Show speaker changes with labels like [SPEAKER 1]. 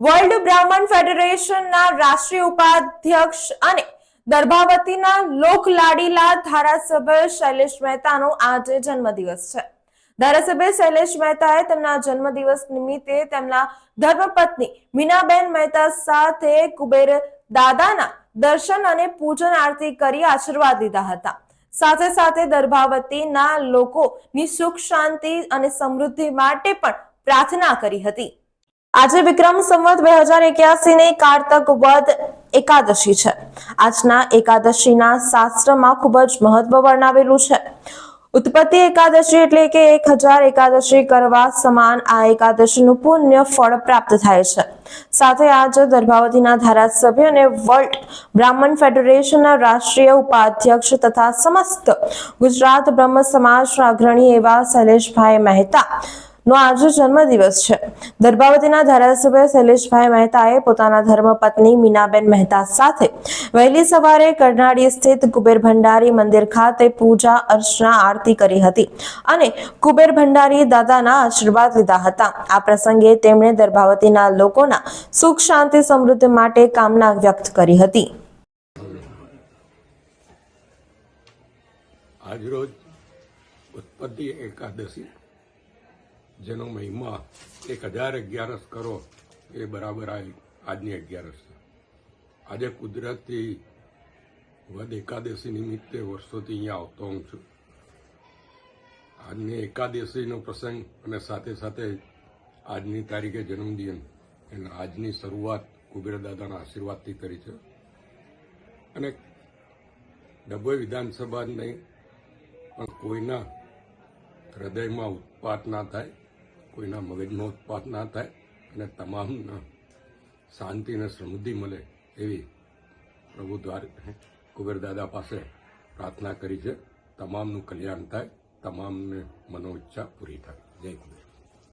[SPEAKER 1] World બ્રાહ્મણ ફેડરેશનના રાષ્ટ્રીય ઉપાધ્યક્ષ અને દર્ભાવતીના લોકલાડીલા ધારાસભ્ય શૈલેષ મહેતાનો આજે જન્મદિવસ છે. ધારાસભ્ય શૈલેષ મહેતાએ તેમના જન્મદિવસ નિમિત્તે તેમના ધર્મપત્ની મીનાબેન મહેતા સાથે કુબેર દાદાના દર્શન અને પૂજન આરતી કરી આશીર્વાદ લીધા હતા. સાથે સાથે દર્ભાવતીના લોકોની સુખ શાંતિ અને સમૃદ્ધિ માટે પણ પ્રાર્થના કરી હતી. આજે વિક્રમ સંવત બે હજાર એક્યાસી ની કારતક વધ એકાદશી છે. આજના એકાદશીના શાસ્ત્રમાં ખૂબ જ મહત્વ વર્ણવેલું છે. ઉત્પત્તિ એકાદશી એટલે કે એક હજાર એકાદશી કરવા સમાન આ એકાદશીનું પુણ્ય ફળ પ્રાપ્ત થાય છે. સાથે આજે દર્ભાવતીના ધારાસભ્ય અને વર્લ્ડ બ્રાહ્મણ ફેડરેશનના રાષ્ટ્રીય ઉપાધ્યક્ષ તથા સમસ્ત ગુજરાત બ્રહ્મ સમાજના અગ્રણી એવા શૈલેષભાઈ મહેતા નો આજે જન્મદિવસ છે. દર્ભાવતીના ધારાસભ્ય શૈલેષભાઈ મહેતાએ પોતાના ધર્મપત્ની મીનાબેન મહેતા સાથે વહેલી સવારે કરનાળી સ્થિત કુબેર ભંડારી મંદિર ખાતે પૂજા, અર્ચના, આરતી કરી હતી અને કુબેર ભંડારી દાદાના આશીર્વાદ લીધા હતા. આ પ્રસંગે તેમણે દર્ભાવતીના લોકોના સુખ, શાંતિ, સમૃદ્ધિ માટે કામના વ્યક્ત કરી હતી.
[SPEAKER 2] આજરોજ ઉત્પત્તિ એકાદશી જેનો મહિમા એક હજાર અગિયારસ કરો, એ બરાબર આ આજની અગિયારસ છે. આજે કુદરતી વદ એકાદશી નિમિત્તે વર્ષોથી અહીંયા આવતો હું છું. આજની એકાદશીનો પ્રસંગ અને સાથે સાથે આજની તારીખે જન્મદિન અને આજની શરૂઆત કુબેરદાદાના આશીર્વાદથી કરી છે. અને ડભોઈ વિધાનસભા નહીં પણ કોઈના હૃદયમાં ઉત્પાત ના થાય કોઈના મગજનો ઉત્પાત ના થાય અને તમામના શાંતિ અને સમૃદ્ધિ મળે એવી પ્રભુ દ્વાર કુબેરદાદા પાસે પ્રાર્થના કરી છે. તમામનું કલ્યાણ થાય, તમામને મનોઈચ્છા પૂરી થાય. જય કુબેર